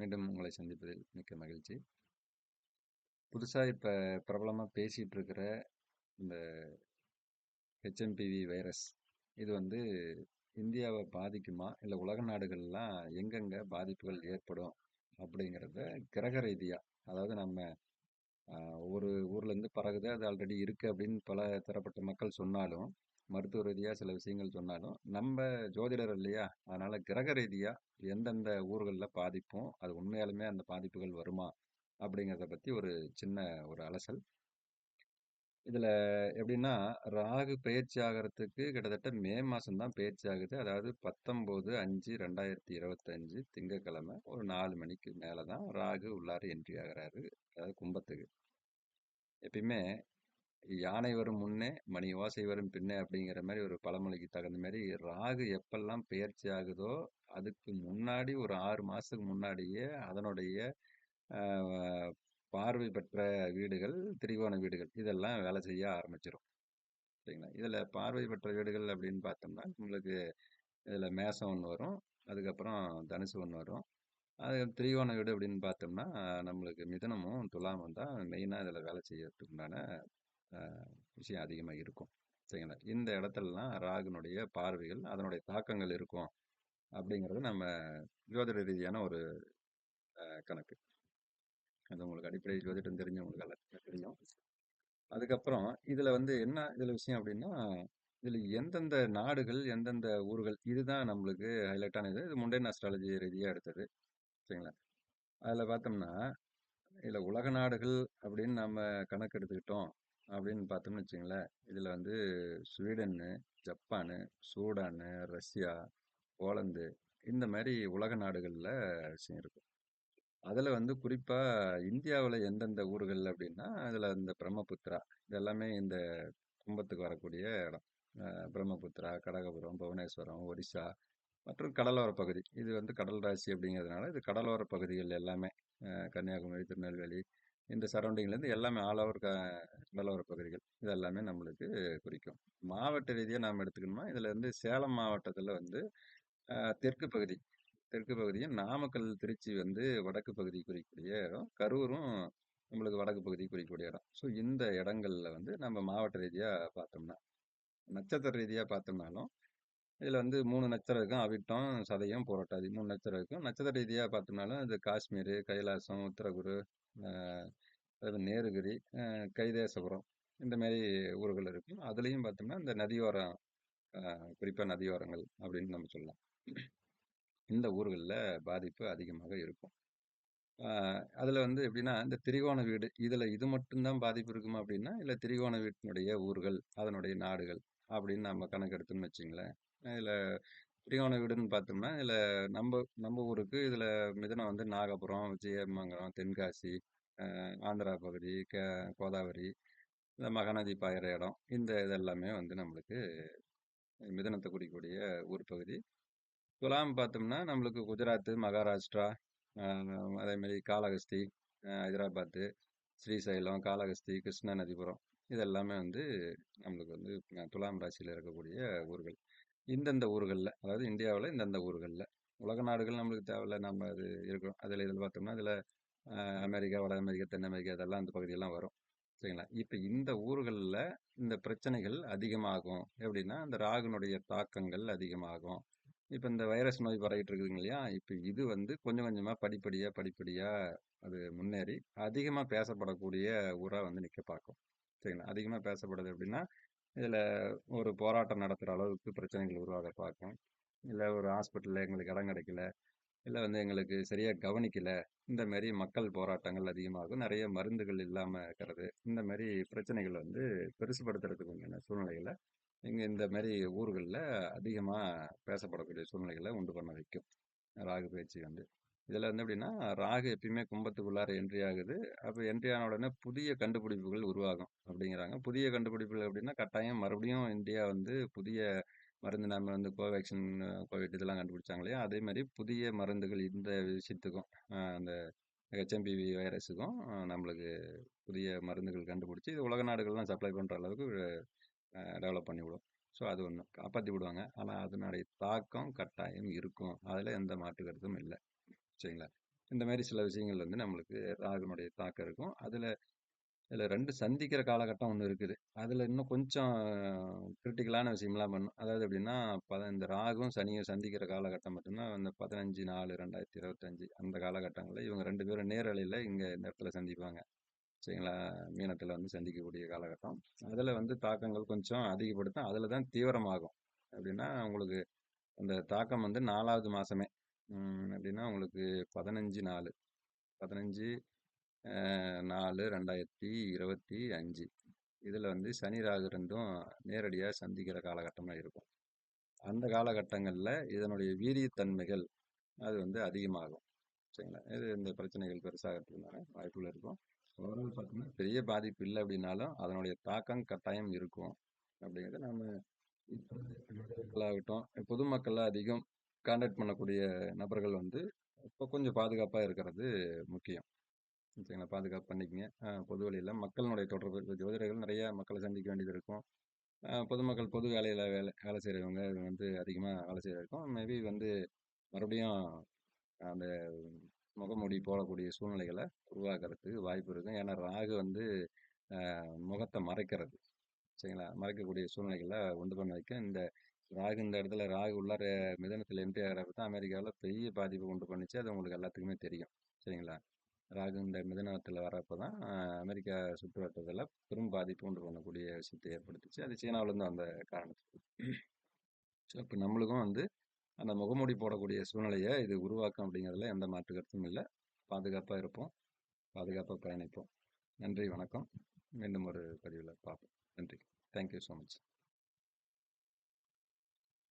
மீண்டும் உங்களை சந்திப்பதில் மிக்க மகிழ்ச்சி. புதுசாக இப்போ பிரபலமாக பேசிகிட்டு இருக்கிற இந்த ஹெச்எம்பிவி வைரஸ், இது வந்து இந்தியாவை பாதிக்குமா? இல்லை உலக நாடுகள்லாம் எங்கெங்கே பாதிப்புகள் ஏற்படும்? அப்படிங்கிறத கிரக ரீதியாக அதாவது நம்ம ஒரு ஊர்லேருந்து பரவுது, அது ஆல்ரெடி இருக்குது அப்படின்னு பல தரப்பட்ட மக்கள் சொன்னாலும், மருத்துவ ரீதியாக சில விஷயங்கள் சொன்னாலும், நம்ம ஜோதிடர் இல்லையா? அதனால் கிரக ரீதியாக எந்தெந்த ஊர்களில் பாதிப்பும், அது உண்மையாலுமே அந்த பாதிப்புகள் வருமா? அப்படிங்கிறத பற்றி ஒரு சின்ன ஒரு அலசல். இதில் எப்படின்னா, ராகு பயிற்சி ஆகிறதுக்கு கிட்டத்தட்ட மே மாதம்தான் பயிற்சி ஆகுது. அதாவது 19/5/2025 திங்கட்கிழமை ஒரு நாலு மணிக்கு மேலே தான் ராகு உள்ளார என்ட்ரி ஆகிறாரு அதாவது கும்பத்துக்கு. எப்பயுமே யானை வரும் முன்னே, மணி ஓசை வரும் பின்னே அப்படிங்கிற மாதிரி ஒரு பழமொழிக்கு தகுந்த மாதிரி ராகு எப்பெல்லாம் பெயர்ச்சி ஆகுதோ, அதுக்கு முன்னாடி ஒரு ஆறு மாதத்துக்கு முன்னாடியே அதனுடைய பார்வை பெற்ற வீடுகள், திரிகோண வீடுகள் இதெல்லாம் வேலை செய்ய ஆரம்பிச்சிடும் சரிங்களா? இதில் பார்வை பெற்ற வீடுகள் அப்படின்னு பார்த்தோம்னா, உங்களுக்கு இதில் மேசம் ஒன்று வரும். அதுக்கப்புறம் தனுசு ஒன்று வரும். அது திரிகோண வீடு அப்படின்னு பார்த்தோம்னா, நம்மளுக்கு மிதனமும் துலாமும் தான் மெயினாக இதில் வேலை செய்யறதுக்குண்டான விஷயம் அதிகமாக இருக்கும். சரிங்களா? இந்த இடத்துலலாம் ராகுனுடைய பார்வைகள், அதனுடைய தாக்கங்கள் இருக்கும். அப்படிங்கிறது நம்ம ஜோதிட ரீதியான ஒரு கணக்கு. அது உங்களுக்கு அடிப்படை ஜோதிடம் தெரிஞ்சவங்களுக்கு எல்லாத்துக்கும் தெரியும். அதுக்கப்புறம் இதில் வந்து என்ன இதில் விஷயம் அப்படின்னா, இதில் எந்தெந்த நாடுகள், எந்தெந்த ஊர்கள் இதுதான் நம்மளுக்கு ஹைலைட்டான இது. இது முண்டேன் அஸ்ட்ராலஜி ரீதியாக எடுத்தது. சரிங்களா? அதில் பார்த்தோம்னா, இதில் உலக நாடுகள் அப்படின்னு நம்ம கணக்கு எடுத்துக்கிட்டோம் அப்படின்னு பார்த்தோம்னு வச்சுங்களேன் இதில் வந்து ஸ்வீடன்னு, ஜப்பானு, சூடானு, ரஷ்யா, போலந்து இந்த மாதிரி உலக நாடுகளில் விஷயம் இருக்கும் அதில் வந்து குறிப்பாக இந்தியாவில் எந்தெந்த ஊர்கள் அப்படின்னா, அதில் இந்த பிரம்மபுத்திரா இது எல்லாமே இந்த கும்பத்துக்கு வரக்கூடிய இடம். பிரம்மபுத்திரா, கடகபுரம், புவனேஸ்வரம், ஒடிசா மற்றும் கடலோர பகுதி. இது வந்து கடல் ராசி அப்படிங்கிறதுனால, இது கடலோர பகுதிகள் எல்லாமே கன்னியாகுமரி, திருநெல்வேலி இந்த சரவுண்டிங்லேருந்து எல்லாமே ஆல் ஓவர் கடலோர பகுதிகள். இது எல்லாமே நம்மளுக்கு குறிக்கும். மாவட்ட ரீதியாக நாம் எடுத்துக்கணுமா, இதில் வந்து சேலம் மாவட்டத்தில் வந்து தெற்கு பகுதி தெற்கு பகுதியும், நாமக்கல், திருச்சி வந்து வடக்கு பகுதி குறிக்கக்கூடிய இடம். கரூரும் நம்மளுக்கு வடக்கு பகுதி குறிக்கக்கூடிய இடம். ஸோ இந்த இடங்களில் வந்து நம்ம மாவட்ட ரீதியாக பார்த்தோம்னா, நட்சத்திர ரீதியாக பார்த்தோம்னாலும், இதில் வந்து மூணு நட்சத்திரம் இருக்கும். அவிட்டம், சதயம், புரட்டாதி 3 நட்சத்திரம் இருக்கும். நட்சத்திர ரீதியாக பார்த்தோம்னாலும், இது காஷ்மீர், கைலாசம், உத்தரகுரு, அதாவது நேருகிரி, கைதேசபுரம் இந்த மாரி ஊர்கள் இருக்கும். அதுலேயும் பார்த்தோம்னா, இந்த நதியோரம் குறிப்பாக நதியோரங்கள் அப்படின்னு நம்ம சொல்லலாம். இந்த ஊர்களில் பாதிப்பு அதிகமாக இருக்கும். அதில் வந்து எப்படின்னா, இந்த திரிகோண வீடு இதில் இது மட்டும்தான் பாதிப்பு இருக்குமா அப்படின்னா, இல்லை திரிகோண வீட்டினுடைய ஊர்கள், அதனுடைய நாடுகள் அப்படின்னு நம்ம கணக்கெடுத்தோம்னு வச்சிங்களேன் இதில் திரிகோண வீடுன்னு பார்த்தோம்னா, இதுல நம்ப நம்ப ஊருக்கு இதுல மிதுனம் வந்து நாகபுரம், விஜயமங்கலம், தென்காசி, அ ஆந்திரா பகுதி, கே கோதாவரி, இந்த மகாநதி பாயிற இடம். இந்த இது எல்லாமே வந்து நம்மளுக்கு மிதுனத்த குறிக்கக்கூடிய ஊர் பகுதி. துலாம் பார்த்தோம்னா, நம்மளுக்கு குஜராத்து, மகாராஷ்டிரா, அ அதேமாரி காளஹஸ்தி, அ ஹைதராபாத்து, ஸ்ரீசைலம், காளஹஸ்தி, கிருஷ்ணா நதிபுரம் இது எல்லாமே வந்து நம்மளுக்கு வந்து துலாம் ராசியில இருக்கக்கூடிய ஊர்கள். இந்தந்த ஊர்களில் அதாவது இந்தியாவில் இந்தந்த ஊர்களில் உலக நாடுகள் நம்மளுக்கு தேவையில்ல. நம்ம அது இருக்கிறோம். அதில் இதில் பார்த்தோம்னா, அதில் அமெரிக்கா, வட அமெரிக்கா, தென் அமெரிக்கா அதெல்லாம் அந்த பகுதியெல்லாம் வரும். சரிங்களா? இப்போ இந்த ஊர்களில் இந்த பிரச்சனைகள் அதிகமாகும். எப்படின்னா, இந்த ராகுனுடைய தாக்கங்கள் அதிகமாகும். இப்போ இந்த வைரஸ் நோய் பரவிட்டு இருக்குதுங்க இல்லையா? இப்போ இது வந்து கொஞ்சம் கொஞ்சமாக படிப்படியாக படிப்படியாக அது முன்னேறி அதிகமாக பேசப்படக்கூடிய ஊராக வந்து நிற்க பார்க்கும். சரிங்களா? அதிகமாக பேசப்படுது அப்படின்னா, இதில் ஒரு போராட்டம் நடத்துகிற அளவுக்கு பிரச்சனைகள் உருவாக பார்க்கும். இல்லை ஒரு ஹாஸ்பிட்டலில் எங்களுக்கு இடம் கிடைக்கல, இல்லை வந்து எங்களுக்கு சரியாக கவனிக்கலை இந்த மாரி மக்கள் போராட்டங்கள் அதிகமாகும். நிறைய மருந்துகள் இல்லாமல் இருக்கிறது. இந்தமாரி பிரச்சனைகள் வந்து பெருசுபடுத்துறதுக்கு உண்டான சூழ்நிலைகளை இங்கே இந்த ஊர்களில் அதிகமாக பேசப்படக்கூடிய சூழ்நிலைகளை உண்டு பண்ண வைக்கும். ராகு பேச்சு வந்து. இதில் வந்து எப்படின்னா, ராகு எப்பயுமே கும்பத்துக்குள்ளார என்ட்ரி ஆகுது. அப்போ என்ட்ரி ஆன உடனே புதிய கண்டுபிடிப்புகள் உருவாகும் அப்படிங்கிறாங்க. புதிய கண்டுபிடிப்புகள் அப்படின்னா, கட்டாயம் மறுபடியும் இந்தியா வந்து புதிய மருந்து நம்ம வந்து கோவேக்சின், கோவிட் இதெல்லாம் கண்டுபிடிச்சாங்க இல்லையா? அதே மாதிரி புதிய மருந்துகள் இந்த விஷயத்துக்கும், அந்த ஹெச்எம்பிவி வைரஸுக்கும் நம்மளுக்கு புதிய மருந்துகள் கண்டுபிடிச்சி இது உலக நாடுகள்லாம் சப்ளை பண்ணுற அளவுக்கு டெவலப் பண்ணிவிடும். ஸோ அது ஒன்று காப்பாற்றி விடுவாங்க. ஆனால் அதனுடைய தாக்கம் கட்டாயம் இருக்கும். அதில் எந்த மாற்று கருத்தும் இல்லை சரிங்களா? இந்த மாதிரி சில விஷயங்கள் வந்து நம்மளுக்கு ராகுனுடைய தாக்கம் இருக்கும். அதில் இதில் ரெண்டு சந்திக்கிற காலகட்டம் ஒன்று இருக்குது. அதில் இன்னும் கொஞ்சம் கிரிட்டிக்கலான விஷயம்லாம் பண்ணும். அதாவது எப்படின்னா பத இந்த ராகும் சனியும் சந்திக்கிற காலகட்டம் மட்டும்தான் அந்த பதினஞ்சு நாலு ரெண்டாயிரத்தி இருபத்தஞ்சி அந்த காலகட்டங்களில் இவங்க ரெண்டு பேரும் நேரலையில் இங்கே இந்த இடத்துல சந்திப்பாங்க. சரிங்களா? மீனத்தில் வந்து சந்திக்கக்கூடிய காலகட்டம். அதில் வந்து தாக்கங்கள் கொஞ்சம் அதிகப்படுத்தும். அதில் தான் தீவிரமாகும். அப்படின்னா உங்களுக்கு அந்த தாக்கம் வந்து நாலாவது மாதமே அப்படின்னா உங்களுக்கு பதினஞ்சு நாலு. பதினஞ்சு நாலு ரெண்டாயிரத்தி இருபத்தி அஞ்சு. இதில் வந்து சனி ராகு ரெண்டும் நேரடியாக சந்திக்கிற காலகட்டமாக இருக்கும். அந்த காலகட்டங்களில் இதனுடைய வீரியத்தன்மைகள் அது வந்து அதிகமாகும். சரிங்களா? இது இந்த பிரச்சனைகள் பெருசாகிறதுக்குனால வாய்ப்புகள் இருக்கும். ஓரளவு பார்த்தீங்கன்னா பெரிய பாதிப்பு இல்லை அப்படின்னாலும் அதனுடைய தாக்கம் கட்டாயம் இருக்கும். அப்படிங்கிறத நம்ம ஆகட்டும் பொதுமக்கள் அதிகம் கான்டாக்ட் பண்ணக்கூடிய நபர்கள் வந்து இப்போ கொஞ்சம் பாதுகாப்பாக இருக்கிறது முக்கியம். சரிங்களா? பாதுகாப்பு பண்ணிக்கங்க. பொது வழியில் மக்களுடைய தொடர்பு ஜோதிடர்கள் நிறைய மக்களை சந்திக்க வேண்டியது இருக்கும். பொதுமக்கள் பொது வேலையில் வேலை வேலை செய்கிறவங்க வந்து அதிகமாக வேலை செய்கிறோம் மேபி வந்து மறுபடியும் அந்த முகமூடி போடக்கூடிய சூழ்நிலைகளை உருவாக்குறதுக்கு வாய்ப்பு இருக்கும். ஏன்னா ராகு வந்து முகத்தை மறைக்கிறது. சரிங்களா? மறைக்கக்கூடிய சூழ்நிலைகளை உண்டு பண்ண வைக்க இந்த ராகு இந்த இடத்துல ராகு உள்ளார மிதனத்தில் என்ட்ரி ஆகிறப்ப தான் அமெரிக்காவில் பெரிய பாதிப்பு உண்டு பண்ணிச்சு. அது உங்களுக்கு எல்லாத்துக்குமே தெரியும். சரிங்களா? ராகு இந்த மிதனத்தில் வரப்போ தான் அமெரிக்கா சுற்றுவட்டத்தில் பெரும் பாதிப்பு உண்டு பண்ணக்கூடிய விஷயத்தை ஏற்படுத்துச்சு. அது சீனாவிலேருந்து வந்த காரணத்துக்கு. ஸோ இப்போ நம்மளுக்கும் வந்து அந்த முகமூடி போடக்கூடிய சூழ்நிலையை இது உருவாக்கும் அப்படிங்கிறதுல எந்த மாற்று கருத்தும் இல்லை. பாதுகாப்பாக இருப்போம். பாதுகாப்பாக பயணிப்போம். நன்றி வணக்கம். மீண்டும் ஒரு பதிவில் பார்ப்போம். நன்றி. Thank you so much